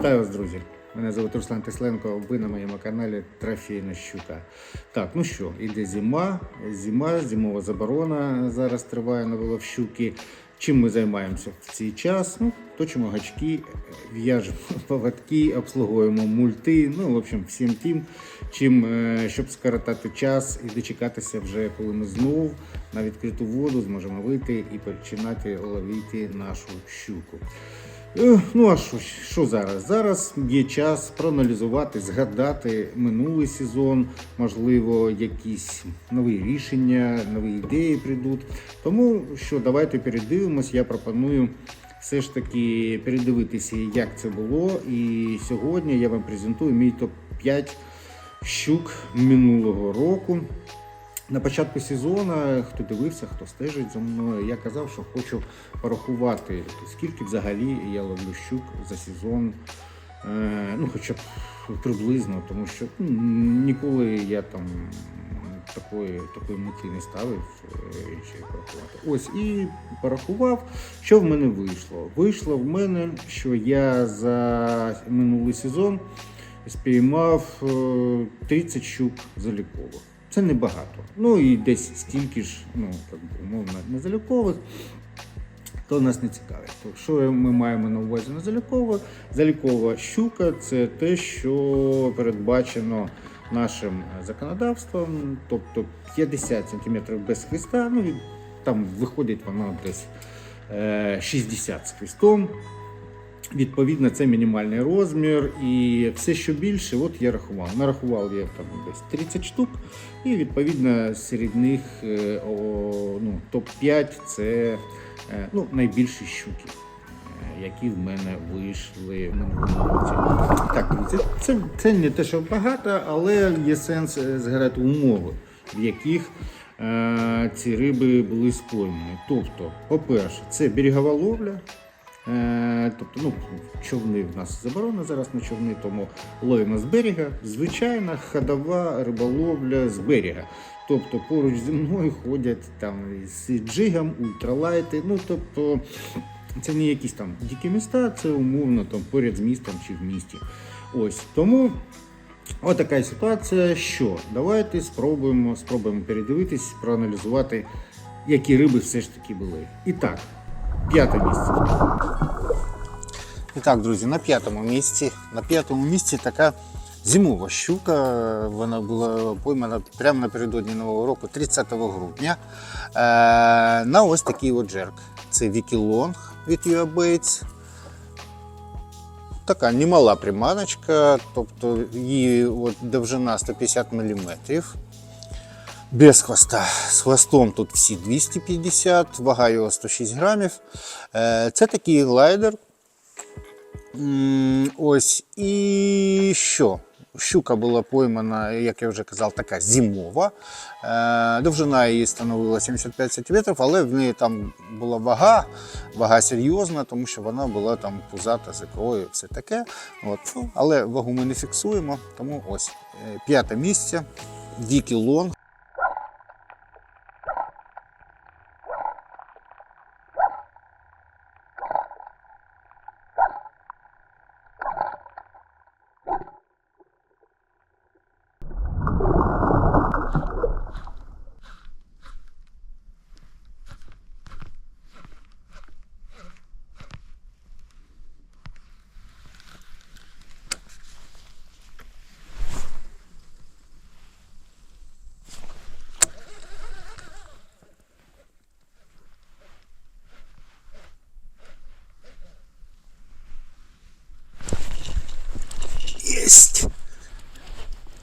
Вітаю вас, друзі! Мене звуть Руслан Тесленко, ви на моєму каналі Трофейна щука. Так, ну що, іде зима, зима, зимова заборона зараз триває на виловщуки. Чим ми займаємося в цей час? Ну, точимо гачки, в'яжемо поводки, обслуговуємо мульти, ну, в общем, всім тим, чим, е, щоб скоротати час і дочекатися вже, коли ми знову на відкриту воду зможемо вийти і починати ловити нашу щуку. Е, Ну а що, що зараз? Зараз є час проаналізувати, згадати минулий сезон, можливо, якісь нові рішення, нові ідеї прийдуть. Тому що давайте передивимось. Я пропоную все ж таки передивитися, як це було. І сьогодні я вам презентую мій топ-5 щук минулого року. На початку сезону, хто дивився, хто стежить за мною, я казав, що хочу порахувати, скільки взагалі я ловлю щук за сезон. Е, ну, хоча б приблизно, тому що ну, ніколи я там такої, такої мети не ставив е, й порахувати. Ось і порахував, що в мене вийшло. Вийшло в мене, що я за минулий сезон спіймав е, 30 щук залікових. Це небагато. Ну і десь стільки ж, ну, так би умовно, незалікових, то нас не цікавить. То що ми маємо на увазі на залікова? Залікова щука це те, що передбачено нашим законодавством, тобто 50 см без хвіста, ну і там виходить воно десь е, 60 з хвістом. Відповідно, це мінімальний розмір, і все, що більше, от я рахував. Нарахував я там десь 30 штук, і відповідно серед них е, ну, топ-5 це е, ну, найбільші щуки, е, які в мене вийшли в минулому році. Так, це, це, це не те, що багато, але є сенс згадати умови, в яких ці риби були споймані. Тобто, по-перше, це берегова ловля. Е, Тобто, ну, човни в нас заборона зараз на човни, тому ловимо з берега. Звичайна ходова риболовля з берега. Тобто поруч зі мною ходять там з джигом, ультралайти. Ну, тобто, це не якісь там дикі міста, це умовно там поряд з містом чи в місті. Ось тому. Ось така ситуація, що давайте спробуємо, спробуємо передивитись, проаналізувати, які риби все ж таки були. І так, п'яте місце. І так, друзі, на п'ятому місці. На п'ятому місці така зимова щука. Вона була поймана прямо напередодні Нового року, 30 грудня. Е, на ось такий от джерк. Це Вікілонг від Baits. Така немала приманочка, тобто її от довжина 150 мм. Без хвоста. З хвостом тут всі 250, вага його 106 грамів. Е, Це такий глайдер. Ось і що? Щука була поймана, як я вже казав, така зимова. Е, Довжина її становила 75 см, але в неї там була вага, вага серйозна, тому що вона була там пузата з все таке. От. Ну, Але вагу ми не фіксуємо, тому ось е, п'яте місце. Дікий Есть!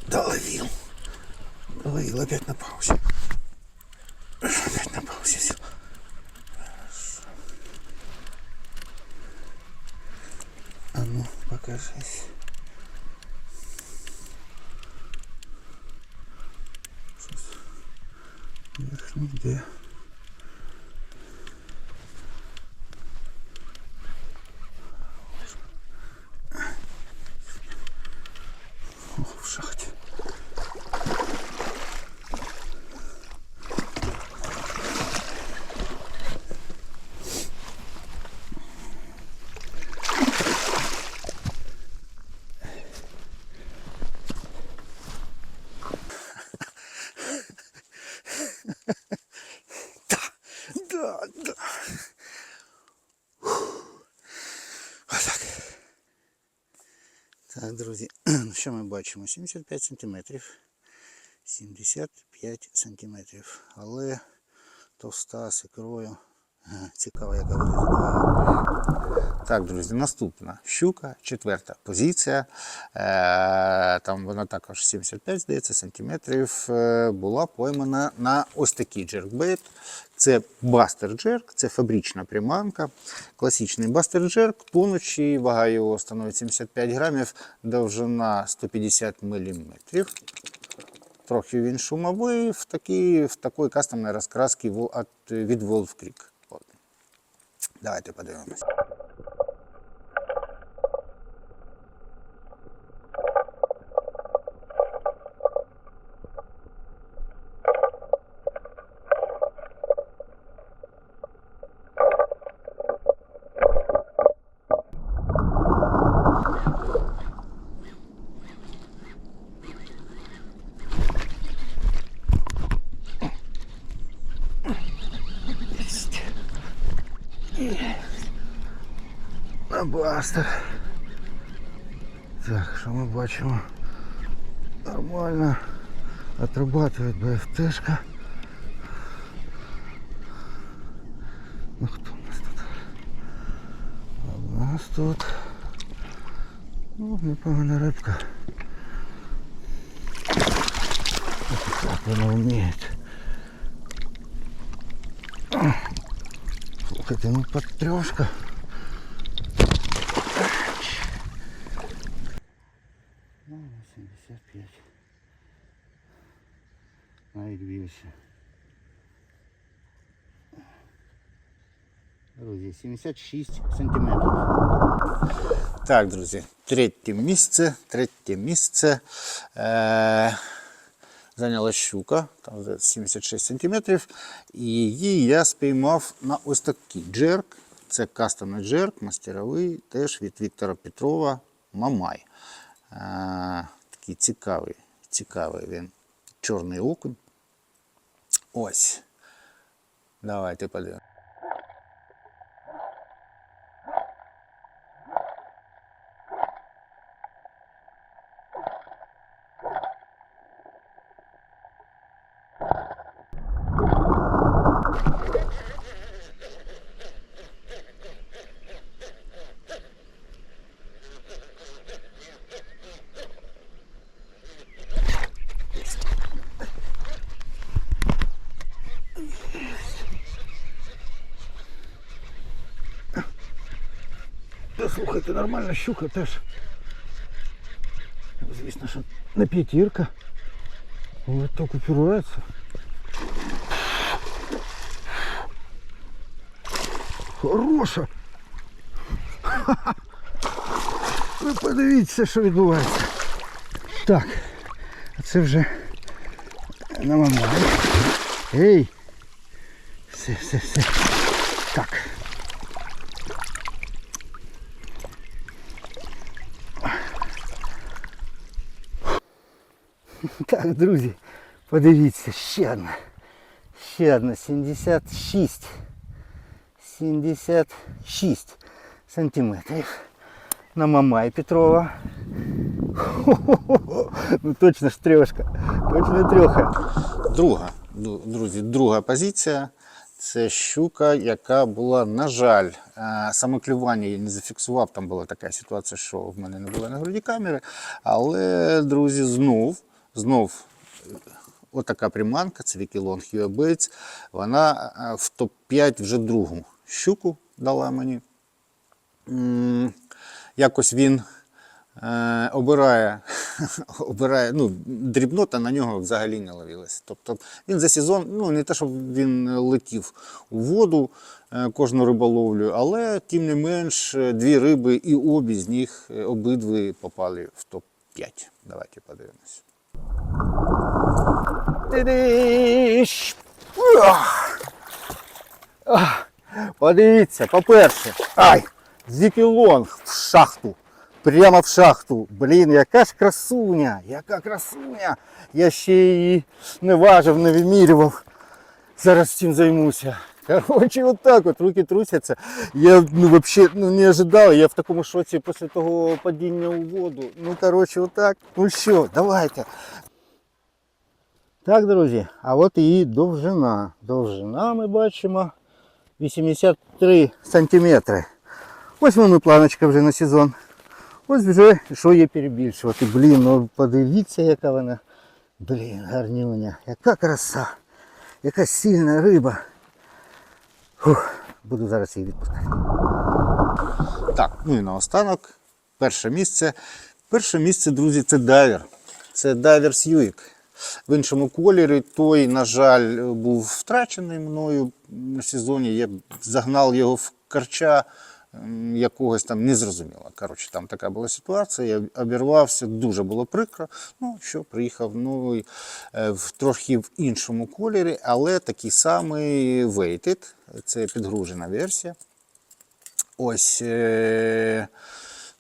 Доловил. Доловил опять на паузе. Опять на паузе. Хорошо. А ну, покажись. Щось. Верхній де. Так, друзі, ну, що ми бачимо? 75 сантиметрів. 75 сантиметрів. Але товста з ікрою. Цікаво, яка виглядає. Так, друзі, наступна щука, четверта позиція. Е, там вона також 75, здається, сантиметрів. Е, була поймана на ось такий джеркбейт. Це бастер джерк, це фабрична приманка. Класичний бастер джерк. Поночі вага його становить 75 грамів, довжина 150 міліметрів. Трохи він шумовий в такій, в такої кастомної розкраски від Wolf Creek. Давайте подивимось. На бастер. Так, що ми бачимо? Нормально. Отрабатывает БФТшка. Ну хто у нас тут? У нас тут. Ну, непогана рибка. Як вона вміє. Слухайте, ну подтрёшка. Ну, 85. Навіть. Друзі, 76 сантиметрів. Так, друзі, третє місце. Третє місце. Е- зайняла щука, там вже 76 сантиметрів. І її я спіймав на ось такий джерк. Це кастомний джерк, мастеровий, теж від Віктора Петрова Мамай. Такий цікавий, цікавий він. Чорний окунь. Ось. Давайте подивимось. Слухайте, нормальна щука теж. Звісно, що не п'ятірка. Але так упирається. Хороша. Ха-ха. Ви подивіться, що відбувається. Так, а це вже на мамай. Ей! Все, все, все. Так. Так, друзі, подивіться, ще одна. Ще одна 76. 76 сантиметрів. На Мамай Петрова. Ну точно ж трьошка. Точно трьоха. Друга, друзі, друга позиція. Це щука, яка була, на жаль, е, самоклювання я не зафіксував. Там була така ситуація, що в мене не було на груді камери. Але, друзі, знов, знов отака приманка, це Вікілон Huey Вона е, в топ-5 вже другу щуку дала мені. Якось він е, обирає, обирає, ну, дрібнота на нього взагалі не ловилася. Тобто він за сезон, ну не те, щоб він летів у воду е, кожну риболовлю, але тим не менш е, дві риби і обі з них е, обидві попали в топ-5. Давайте подивимось. Подивіться, по-перше, ай, Зікілонг в шахту. Прямо в шахту. Блін, яка ж красуня, яка красуня. Я ще її не важив, не вимірював. Зараз цим займуся. Короче, вот так вот, руки трусяться. Я ну, вообще ну, не ожидал, я в такому шоці після того падіння у воду. Ну, короче, вот так. Ну що, давайте. Так, друзі, а от і довжина. Довжина ми бачимо 83 сантиметри. Ось воно планочка вже на сезон. Ось вже що є перебільшувати. Блін, ну подивіться, яка вона. Блін, гарнюня. Яка краса. Яка сильна риба. Фух, буду зараз її відпускати. Так, ну і наостанок. Перше місце. Перше місце, друзі, це дайвер. Це дайвер Сьюік. В іншому кольорі той, на жаль, був втрачений мною на сезоні. Я загнав його в карча якогось там незрозуміло. Коротше, там така була ситуація. Я обірвався, дуже було прикро. Ну що, приїхав новий е, в трохи в іншому кольорі, але такий самий weighted. Це підгружена версія. Ось. Е-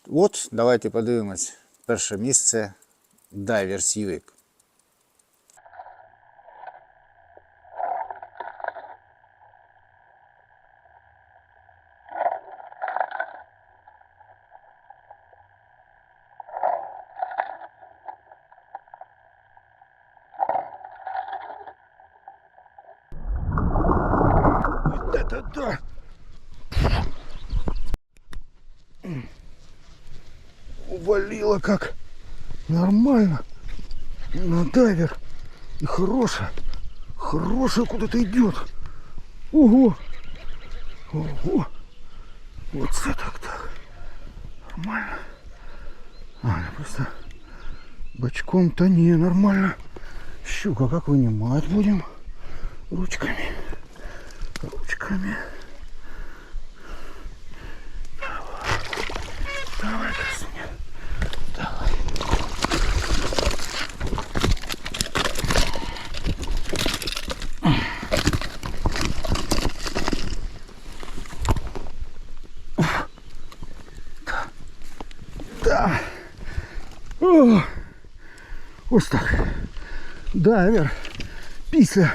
от, давайте подивимось. Перше місце Diver Civic. Да-да-да. Увалило как. Нормально. На дайвер. И хорошая. Хорошая куда-то идет. Ого. Ого. Вот это так так. Нормально. А, я просто бочком-то не нормально. Щука, как вынимать будем? Ручками. Ручками. Давай, красуня. Давай. Да. О, ось так. Дайвер після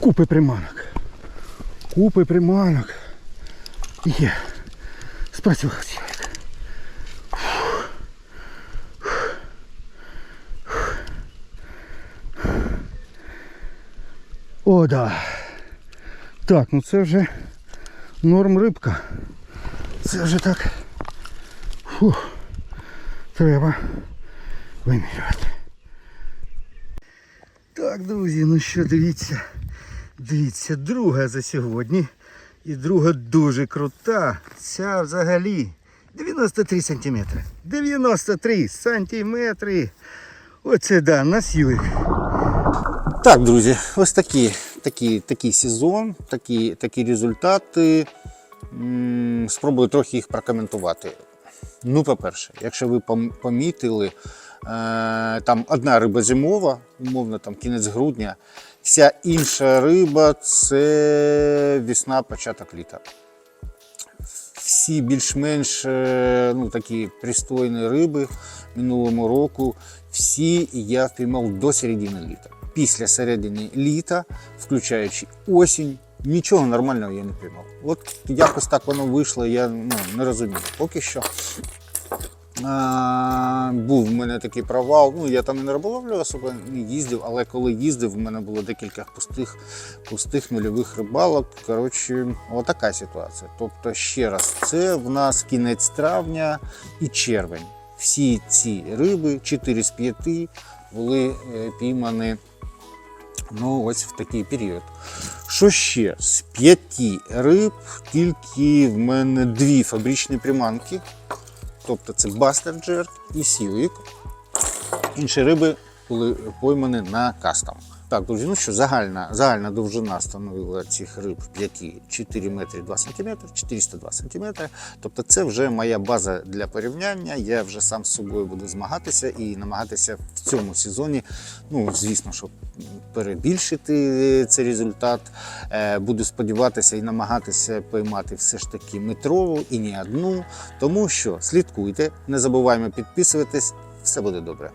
купи приманок Купи приманок. Є. Спрацював сьогодні. О, да. Так, ну це вже норм рибка. Це вже так. Фух. Треба вимірювати. Так, друзі, ну що, дивіться. Дивіться, друга за сьогодні. І друга дуже крута. Ця взагалі 93 сантиметри. 93 сантиметри. Оце да, на сьюик. Так, друзі, ось такі, такі, такий сезон, такі, такі результати. Спробую трохи їх прокоментувати. Ну, по-перше, якщо ви помітили, е, там одна риба зимова, умовно там кінець грудня, вся інша риба це весна, початок літа. Всі більш-менш е, ну, такі пристойні риби минулому року, всі я впіймав до середини літа. Після середини літа, включаючи осінь, нічого нормального я не піймав. От якось так воно вийшло, я ну, не розумію. Поки що а, був в мене такий провал. Ну, я там і не риболовлю особо не їздив, але коли їздив, в мене було декілька пустих, пустих нульових рибалок. Коротше, отака ситуація. Тобто, ще раз, це в нас кінець травня і червень. Всі ці риби, 4 з 5, були е, піймані ну, ось в такий період. Що ще? З п'яти риб тільки в мене дві фабричні приманки. Тобто це Jerk і Сівік. Інші риби були поймані на кастом. Так, друзі, ну що, загальна, загальна довжина становила цих риб 5 4 метри 2 см, 402 см. Тобто це вже моя база для порівняння. Я вже сам з собою буду змагатися і намагатися в цьому сезоні, ну, звісно, щоб перебільшити цей результат. Е, Буду сподіватися і намагатися поймати все ж таки метрову і не одну. Тому що слідкуйте, не забуваємо підписуватись, все буде добре.